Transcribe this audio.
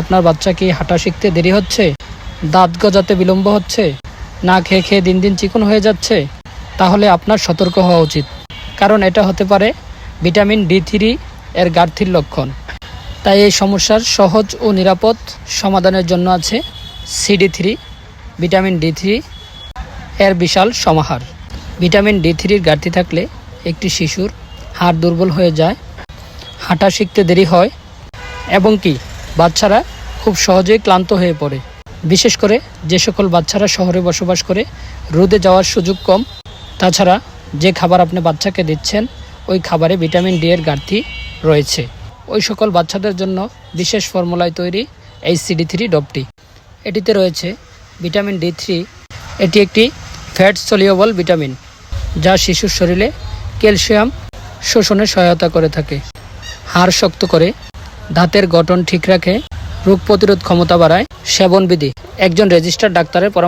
আপনার বাচ্চা কি হাঁটা শিখতে দেরি হচ্ছে? দাঁত গজাতে বিলম্ব হচ্ছে? না খেয়ে খেয়ে দিন দিন চিকন হয়ে যাচ্ছে? তাহলে আপনার সতর্ক হওয়া উচিত। কারণ এটা হতে পারে ভিটামিন ডি থ্রি এর ঘাটতির লক্ষণ। তাই এই সমস্যার সহজ ও নিরাপদ সমাধানের জন্য আছে CD three, vitamin D three এর বিশাল সমাহার। ভিটামিন ডি থ্রির ঘাটতি থাকলে একটি শিশুর হাড় দুর্বল হয়ে যায়, হাঁটা শিখতে দেরি হয়, এবং কি বাচ্চারা খুব সহজেই ক্লান্ত হয়ে পড়ে। বিশেষ করে যে সকল বাচ্চারা শহরে বসবাস করে, রোদে যাওয়ার সুযোগ কম। তাছাড়া যে খাবার আপনি বাচ্চাকে দিচ্ছেন, ওই খাবারে ভিটামিন ডি এর ঘাটতি রয়েছে। ওই সকল বাচ্চাদের জন্য বিশেষ ফর্মুলায় তৈরি এই সিডি থ্রি ডবটি এটিতে রয়েছে ভিটামিন ডি থ্রি। এটি একটি ফ্যাট সলিউবল ভিটামিন, যা শিশুর শরীরে ক্যালসিয়াম শোষণে সহায়তা করে থাকে। হাড় শক্ত করে দাঁতের গঠন ঠিক রাখে রোগ প্রতিরোধ ক্ষমতা বাড়ায় সেবনবিধি। একজন রেজিস্টার ডাক্তারের পরামর্শ